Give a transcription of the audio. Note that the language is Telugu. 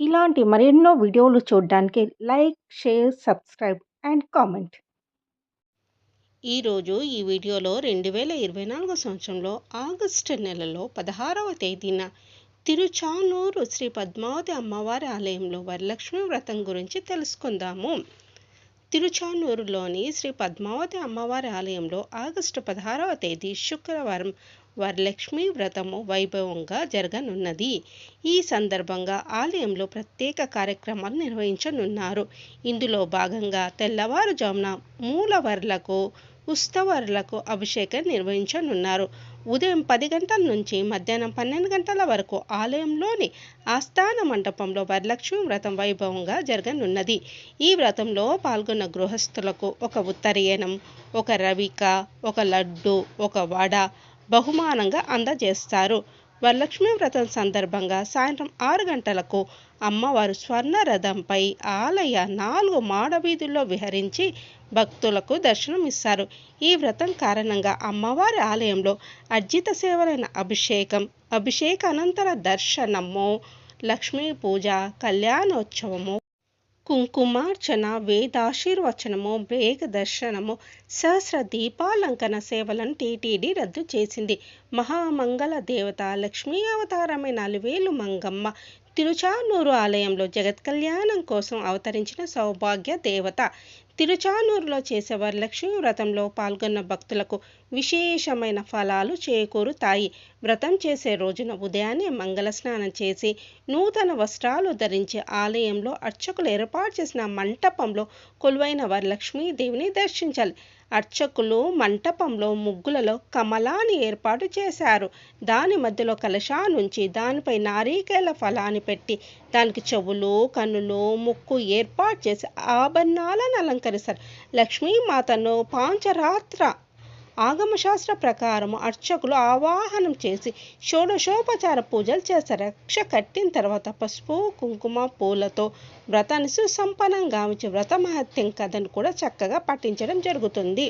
ఇలాంటి మరెన్నో వీడియోలు చూడడానికి like share subscribe and comment. ఈరోజు ఈ వీడియోలో రెండు వేల ఇరవై నాలుగు సంవత్సరంలో ఆగస్టు నెలలో పదహారవ తేదీన తిరుచానూరు శ్రీ పద్మావతి అమ్మవారి ఆలయంలో వరలక్ష్మి వ్రతం గురించి తెలుసుకుందాము. తిరుచానూరులోని శ్రీ పద్మావతి అమ్మవారి ఆలయంలో ఆగస్టు పదహారవ తేదీ శుక్రవారం వరలక్ష్మి వ్రతము వైభవంగా జరగనున్నది. ఈ సందర్భంగా ఆలయంలో ప్రత్యేక కార్యక్రమాలు నిర్వహించనున్నారు. ఇందులో భాగంగా తెల్లవారుజామున మూలవర్లకు ఉత్సవాలకు అభిషేకం నిర్వహించనున్నారు. ఉదయం పది గంటల నుంచి మధ్యాహ్నం పన్నెండు గంటల వరకు ఆలయంలోని ఆస్థాన మండపంలో వరలక్ష్మి వ్రతం వైభవంగా జరగనున్నది. ఈ వ్రతంలో పాల్గొన్న గృహస్థులకు ఒక ఉత్తరీయనం ఒక రవిక ఒక లడ్డు ఒక వడ బహుమానంగా అందజేస్తారు. వరలక్ష్మి వ్రతం సందర్భంగా సాయంత్రం ఆరు గంటలకు అమ్మవారు స్వర్ణ రథంపై ఆలయ నాలుగు మాడవీధుల్లో విహరించి భక్తులకు దర్శనం ఇస్తారు. ఈ వ్రతం కారణంగా అమ్మవారి ఆలయంలో అర్జిత సేవలైన అభిషేకం అభిషేక అనంతర దర్శనము లక్ష్మీ పూజ కళ్యాణోత్సవము కుంకుమార్చన వేదాశీర్వచనము బ్రేక్ దర్శనము సహస్ర దీపాలంకన సేవలను టీటీడీ రద్దు చేసింది. మహామంగళ దేవత లక్ష్మీ అవతారమైన అలివేలు మంగమ్మ తిరుచానూరు ఆలయంలో జగత్ కళ్యాణం కోసం అవతరించిన సౌభాగ్య దేవత. తిరుచానూరులో చేసే వరలక్ష్మి వ్రతంలో పాల్గొన్న భక్తులకు విశేషమైన ఫలాలు చేకూరుతాయి. వ్రతం చేసే రోజున ఉదయాన్నే మంగళ స్నానం చేసి నూతన వస్త్రాలు ధరించి ఆలయంలో అర్చకులు ఏర్పాటు చేసిన మంటపంలో కొలువైన వరలక్ష్మీదేవిని దర్శించాలి. అర్చకులు మంటపంలో ముగ్గులలో కమలాన్ని ఏర్పాటు చేశారు. దాని మధ్యలో కలశానుంచి దానిపై నారీకేల ఫలాన్ని పెట్టి దానికి చెవులు కన్నులు ముక్కు ఏర్పాటు చేసి ఆభరణాలను అలంకరిస్తారు. లక్ష్మీమాతను పాంచరాత్ర ఆగమశాస్త్ర ప్రకారం అర్చకులు ఆవాహనం చేసి షోడశోపచార పూజలు చేస్తారు. రక్ష కట్టిన తర్వాత పసుపు కుంకుమ పూలతో వ్రతాన్ని సుసంపన్నంగా ఉంచి వ్రత మహత్యం కథను కూడా చక్కగా పఠించడం జరుగుతుంది.